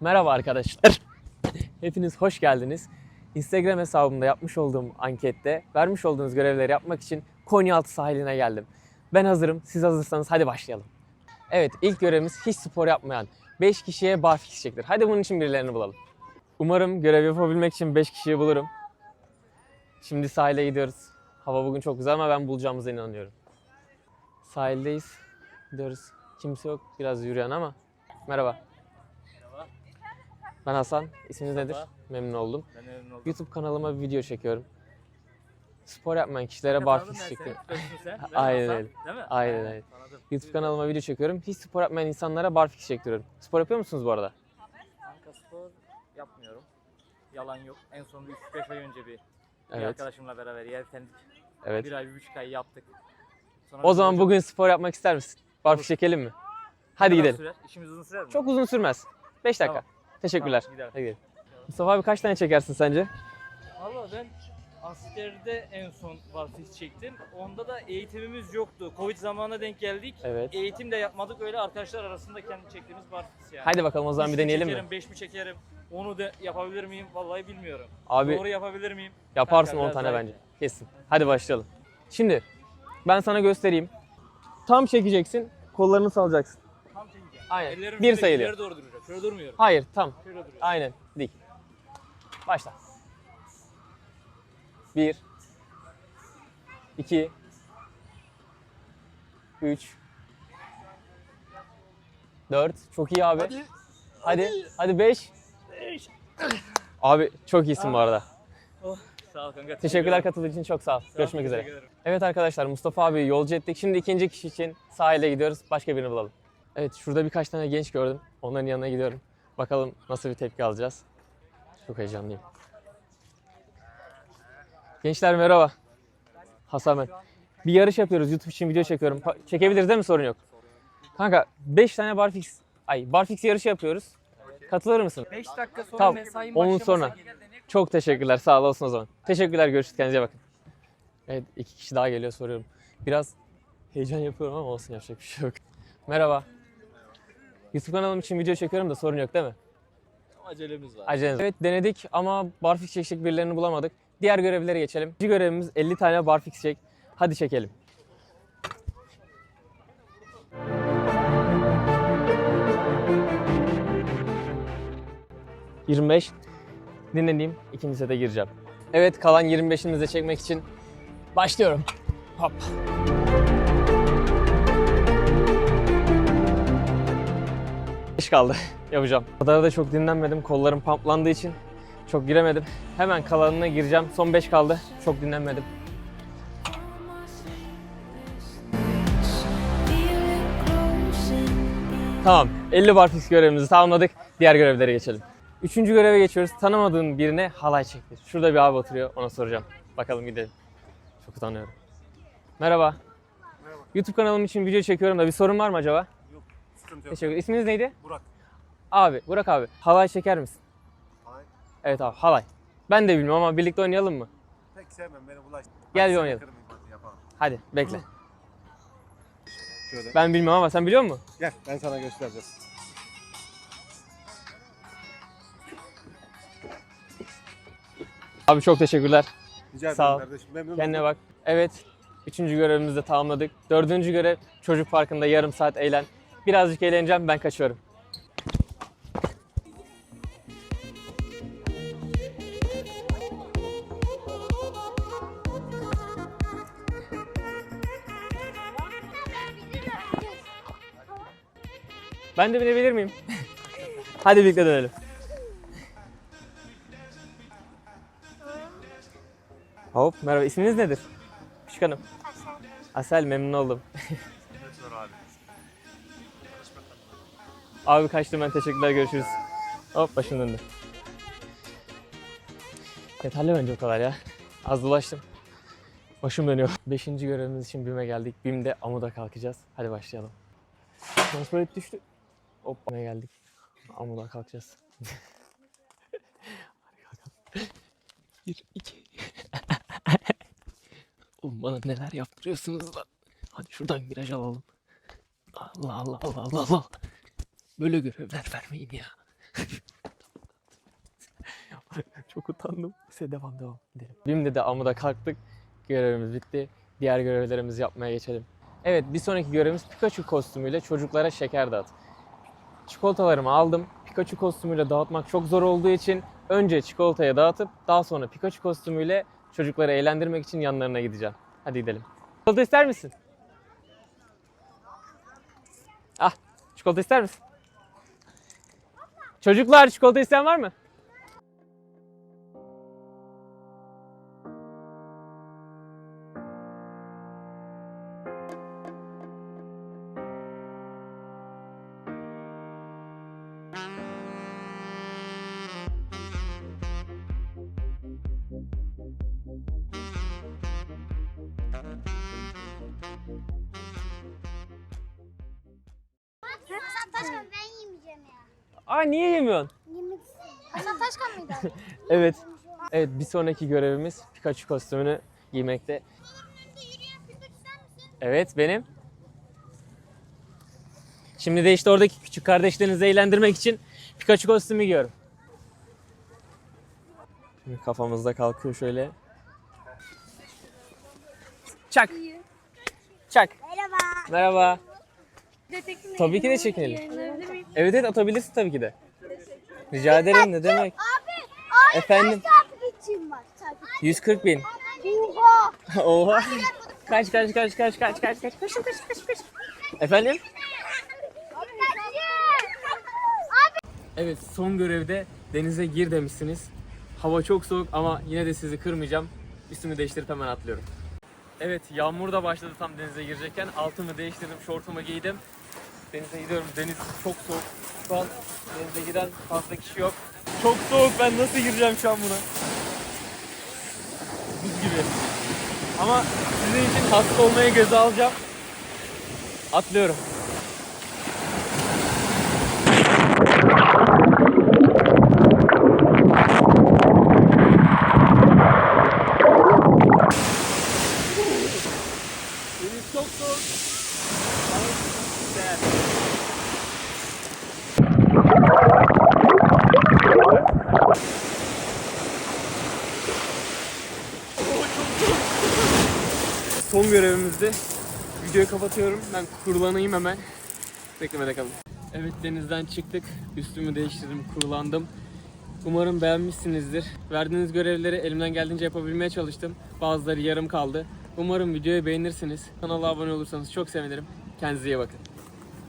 Merhaba arkadaşlar. Hepiniz hoş geldiniz. Instagram hesabımda yapmış olduğum ankette vermiş olduğunuz görevleri yapmak için Konyaaltı sahiline geldim. Ben hazırım. Siz hazırsanız hadi başlayalım. Evet ilk görevimiz hiç spor yapmayan 5 kişiye barfiks çektir. Hadi bunun için birilerini bulalım. Umarım görev yapabilmek için 5 kişiyi bulurum. Şimdi sahile gidiyoruz. Hava bugün çok güzel ama ben bulacağımıza inanıyorum. Sahildeyiz. Gidiyoruz. Kimse yok. Biraz yürüyen ama. Merhaba. Ben Hasan. İsminiz nedir? Merhaba. Memnun oldum. Ben memnun oldum. YouTube kanalıma bir video çekiyorum. Spor yapmayan kişilere barfiks çekiyorum. Aynen öyle. Değil mi? Aynen öyle. YouTube kanalıma video çekiyorum. Hiç spor yapmayan insanlara barfiks çektiriyorum. Spor yapıyor musunuz bu arada? Kanka spor yapmıyorum. Yalan yok. En son bir 3-5 ay önce bir, bir Evet. arkadaşımla beraber yeltendik. Evet. Bir ay, bir buçuk ay yaptık. Sonra O zaman bugün spor yapmak ister misin? Barfiks çekelim mi? Hadi gidelim. Sürer? İşimiz uzun sürer mi? Çok uzun sürmez. 5 dakika. Tamam. Teşekkürler. Tamam, gidelim. Hadi gidelim. Mustafa abi kaç tane çekersin sence? Valla ben askerde en son barfiks çektim. Onda da eğitimimiz yoktu. Covid zamanına denk geldik. Evet. Eğitim de yapmadık öyle arkadaşlar arasında kendi çektiğimiz barfiks yani. Hadi bakalım o zaman bir Üç deneyelim mi? çekerim, Beş mi çekerim? Onu da yapabilir miyim? Vallahi bilmiyorum. Abi Doğru yapabilir miyim? yaparsın Kanka 10 biraz tane bence. Kesin. Hadi başlayalım. Şimdi ben sana göstereyim. Tam çekeceksin. Kollarını salacaksın. Aynen. Ellerim Bir sayılıyor. ileri doğru duracak. Şöyle durmuyorum. Hayır tam. Şöyle duruyorum. Aynen. Dik. Başla. Bir. iki, Üç. Dört. Çok iyi abi. Hadi. Hadi. Hadi beş. Abi çok iyisin bu arada. Sağ ol kanka. Teşekkürler katıldığın için çok sağ ol. Görüşmek üzere. Evet arkadaşlar Mustafa abi yolcu ettik. Şimdi ikinci kişi için sahile gidiyoruz. Başka birini bulalım. Evet şurada birkaç tane genç gördüm. Onların yanına gidiyorum. Bakalım nasıl bir tepki alacağız. Çok heyecanlıyım. Gençler merhaba. Hasan ben. Bir yarış yapıyoruz. YouTube için video çekiyorum. Pa- Çekebiliriz değil mi? Sorun yok. Kanka 5 tane barfix, ay barfix yarışı yapıyoruz. Katılır mısın? 5 dakika sonra Tamam, mesain onun sonra. Çok teşekkürler. Sağ olasın o zaman. Teşekkürler. Görüşürüz. Kendinize bakın. Evet iki kişi daha geliyor soruyorum. Biraz heyecan yapıyorum ama olsun yapacak bir şey yok. Merhaba. YouTube kanalım için video çekiyorum da sorun yok değil mi? Acelemiz var. Aceleniz. Evet denedik ama barfix çekecek birilerini bulamadık. Diğer görevlere geçelim. İkinci görevimiz 50 tane barfix çek. Hadi çekelim. ...25 dinleneyim. İkinci sete gireceğim. Evet kalan 25'imizi de çekmek için başlıyorum. Hop. Beş kaldı. Yapacağım. Kadar da çok dinlenmedim. Kollarım pamplandığı için çok giremedim. Hemen kalanına gireceğim. Son 5 kaldı. Çok dinlenmedim. Tamam. 50 barfix görevimizi tamamladık. Diğer görevlere geçelim. Üçüncü göreve geçiyoruz. Tanımadığın birine halay çektir. Şurada bir abi oturuyor. Ona soracağım. Bakalım gidelim. Çok utanıyorum. Merhaba. Merhaba. YouTube kanalım için video çekiyorum da bir sorun var mı acaba? Sıkıntı yok. Teşekkür İsminiz neydi? Burak. Abi, Burak abi. Halay çeker misin? Halay. Evet abi, halay. Ben de bilmiyorum ama birlikte oynayalım mı? Pek sevmem beni bulaş. Gel bir oynayalım. hadi bekle. Şöyle. Ben bilmiyorum ama sen biliyor musun? Gel ben sana göstereceğim. Abi çok teşekkürler. Rica ederim Sağ ol. kardeşim. Memnun Kendine bak. Evet. Üçüncü görevimizi de tamamladık. Dördüncü görev çocuk parkında yarım saat eğlen. Birazcık eğleneceğim ben kaçıyorum. Ben de binebilir miyim? Hadi birlikte dönelim. Hop merhaba isminiz nedir? Küçük hanım. Asel. Asel memnun oldum. Abi kaçtım ben teşekkürler görüşürüz. Hop başım döndü. Yeterli bence o kadar ya. Az dolaştım. Başım dönüyor. Beşinci görevimiz için BİM'e geldik. BİM'de Amuda kalkacağız. Hadi başlayalım. Kontrol et düştü. Hop BİM'e geldik. Amuda kalkacağız. Hadi kalkalım. Bir, iki. Oğlum bana neler yaptırıyorsunuz lan. Hadi şuradan viraj alalım. Allah Allah Allah Allah Allah. Böyle görevler vermeyin ya. Çok utandım. Neyse devam devam gidelim. Bim'de de amuda kalktık. Görevimiz bitti. Diğer görevlerimizi yapmaya geçelim. Evet bir sonraki görevimiz Pikachu kostümüyle çocuklara şeker dağıt. Çikolatalarımı aldım. Pikachu kostümüyle dağıtmak çok zor olduğu için önce çikolataya dağıtıp daha sonra Pikachu kostümüyle çocukları eğlendirmek için yanlarına gideceğim. Hadi gidelim. Çikolata ister misin? Çikolata ister misin? Çocuklar çikolata isteyen var mı? Hasan Taşkan ben yemeyeceğim ya. Aa niye yemiyorsun? Yemek istiyorum. Hasan Taşkan mıydı? Evet. Evet bir sonraki görevimiz Pikachu kostümünü giymekte. Evet benim. Şimdi de işte oradaki küçük kardeşlerinizi eğlendirmek için Pikachu kostümü giyiyorum. Şimdi kafamızda kalkıyor şöyle. Çak. Çak. Merhaba. Merhaba. Detektif Tabii ki de çekinelim. Miyim? Evet evet atabilirsin tabii ki de. Rica ederim ne demek. Abi, Efendim? kaç takipçim var? Takipçim. 140 bin. Oha. Oha. Kaç kaç kaç kaç kaç kaç kaç kaç kaç kaç kaç. Efendim? Evet son görevde denize gir demişsiniz. Hava çok soğuk ama yine de sizi kırmayacağım. Üstümü değiştirip hemen atlıyorum. Evet yağmur da başladı tam denize girecekken. Altımı değiştirdim, şortumu giydim. Denize gidiyorum. Deniz çok soğuk. Şu an denize giren fazla kişi yok. Çok soğuk ben nasıl gireceğim şu an buna? Buz gibi. Ama sizin için hasta olmaya göze alacağım. Atlıyorum. Deniz çok soğuk. Ama güzel. Görevimizdi. Videoyu kapatıyorum. Ben kurulanayım hemen. Beklemede kalın. Evet denizden çıktık. Üstümü değiştirdim, kurulandım. Umarım beğenmişsinizdir. Verdiğiniz görevleri elimden geldiğince yapabilmeye çalıştım. Bazıları yarım kaldı. Umarım videoyu beğenirsiniz. Kanala abone olursanız çok sevinirim. Kendinize iyi bakın.